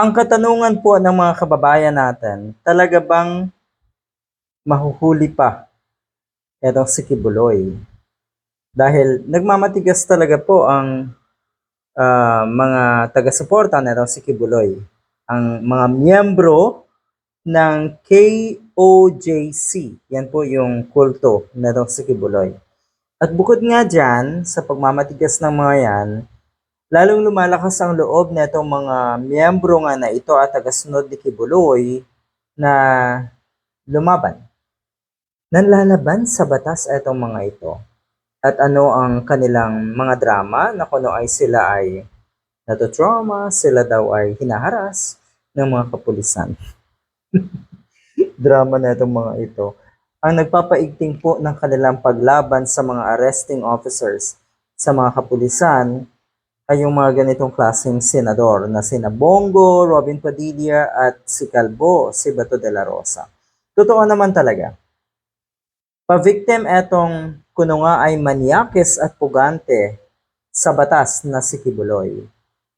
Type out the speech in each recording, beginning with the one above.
Ang katanungan po ng mga kababayan natin, talaga bang mahuhuli pa itong si Kibuloy? Dahil nagmamatigas talaga po ang ah, mga taga-suporta nitong si Kibuloy. Ang mga miyembro ng KOJC. Yan po yung kulto nitong si Kibuloy. At bukod nga dyan, sa pagmamatigas ng mga yan, lalong lumalakas ang loob na itong mga miyembro nga na ito at tagasunod ni Kibuloy na lumaban. Nanlalaban sa batas itong mga ito. At ano ang kanilang mga drama na kuno ay sila ay natotrauma, sila daw ay hinaharas ng mga kapulisan. drama na itong mga ito ang nagpapaigting po ng kanilang paglaban sa mga arresting officers sa mga kapulisan ay yung mga ganitong klaseng senador na sina Bongo, Robin Padilla at si Calvo, si Bato de la Rosa. Totoo naman talaga. Pa-victim etong kuno nga ay manyakis at pugante sa batas na si Kibuloy.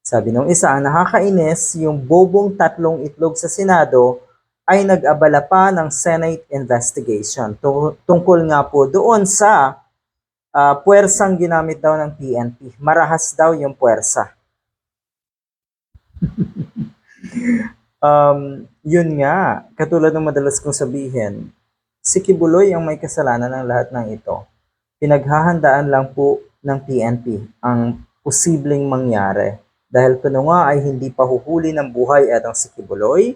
Sabi nung isa, nakakainis, yung bobong tatlong itlog sa Senado ay nag-abala pa ng Senate investigation tu- tungkol nga po doon sa ah, puwersang ginamit daw ng PNP. Marahas daw yung puwersa. um, yun nga, katulad ng madalas kong sabihin, si Kibuloy ang may kasalanan ng lahat ng ito. Pinaghahandaan lang po ng PNP ang posibleng mangyari. Dahil kuno nga ay hindi pa huhuli ng buhay etong si Kibuloy,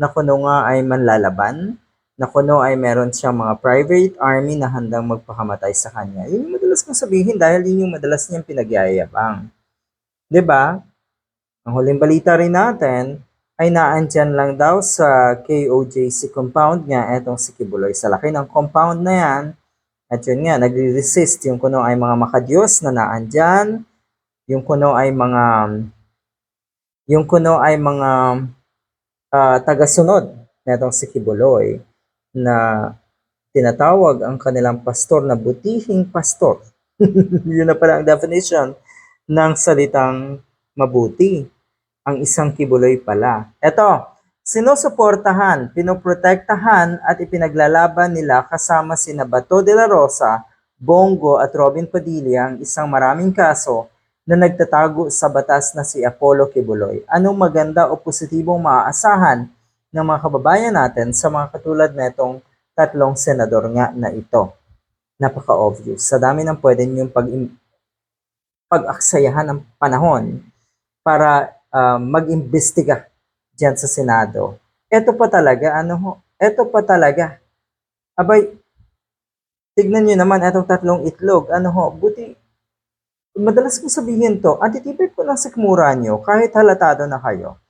na kuno nga ay manlalaban, na kuno ay meron siyang mga private army na handang magpakamatay sa kanya. Yun yung madalas kong sabihin dahil yun yung madalas niyang pinagyayabang. ba? Ang huling balita rin natin ay naandyan lang daw sa KOJC compound nga etong si Kibuloy. Sa laki ng compound na yan, at yun nga, nagre-resist yung kuno ay mga makadiyos na naandyan, yung kuno ay mga yung kuno ay mga ah, tagasunod netong si Kibuloy na tinatawag ang kanilang pastor na butihing pastor. Yun na pala ang definition ng salitang mabuti. Ang isang kibuloy pala. Ito, sinusuportahan, pinoprotektahan at ipinaglalaban nila kasama sina Bato de la Rosa, Bongo at Robin Padilla ang isang maraming kaso na nagtatago sa batas na si Apollo Kibuloy. Anong maganda o positibong maaasahan ng mga kababayan natin sa mga katulad na itong tatlong senador nga na ito? Napaka-obvious. Sa dami ng pwede niyong pag pag-aksayahan ng panahon para ah, mag-imbestiga diyan sa Senado. Ito pa talaga, ano ho, ito pa talaga. Abay, tignan niyo naman itong tatlong itlog. Ano ho, buti, madalas kong sabihin to, antitipid ko ng sikmura nyo kahit halatado na kayo.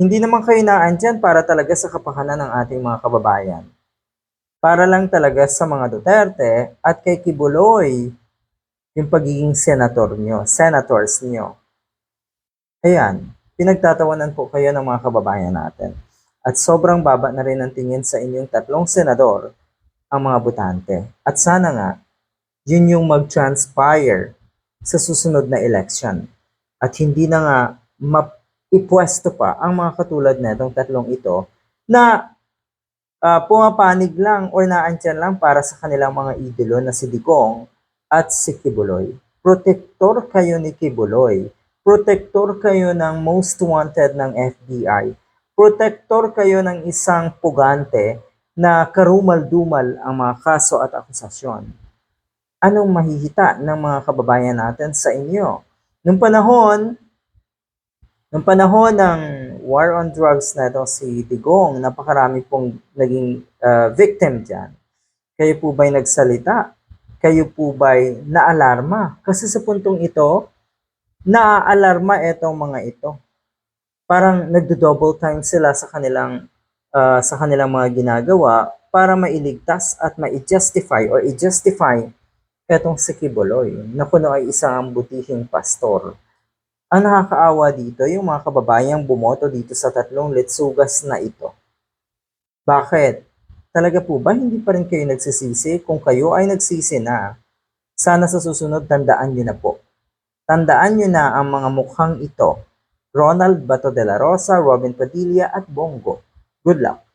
Hindi naman kayo naandyan para talaga sa kapakanan ng ating mga kababayan. Para lang talaga sa mga Duterte at kay Kibuloy, yung pagiging senator nyo, senators nyo. Ayan, pinagtatawanan po kayo ng mga kababayan natin. At sobrang baba na rin ang tingin sa inyong tatlong senador ang mga butante. At sana nga, yun yung mag-transpire sa susunod na election. At hindi na nga maipwesto pa ang mga katulad na itong tatlong ito na ah, pumapanig lang or naandyan lang para sa kanilang mga idolo na si Digong at si Kibuloy. Protektor kayo ni Kibuloy. Protektor kayo ng most wanted ng FBI. Protektor kayo ng isang pugante na karumal-dumal ang mga kaso at akusasyon. Anong mahihita ng mga kababayan natin sa inyo? Nung panahon, nung panahon ng war on drugs na itong si Digong, napakarami pong naging ah, victim dyan. Kayo po ba'y nagsalita? Kayo po ba'y naalarma? Kasi sa puntong ito, naaalarma itong mga ito. Parang nagdo-double time sila sa kanilang ah, sa kanilang mga ginagawa para mailigtas at ma-justify or i-justify etong si Kibuloy na kuno ay isang butihing pastor. Ang nakakaawa dito, yung mga kababayang bumoto dito sa tatlong litsugas na ito. Bakit? Talaga po ba hindi pa rin kayo nagsisisi? Kung kayo ay nagsisi na, sana sa susunod tandaan nyo na po. Tandaan nyo na ang mga mukhang ito Ronald Bato de la Rosa, Robin Padilla at Bongo. Good luck!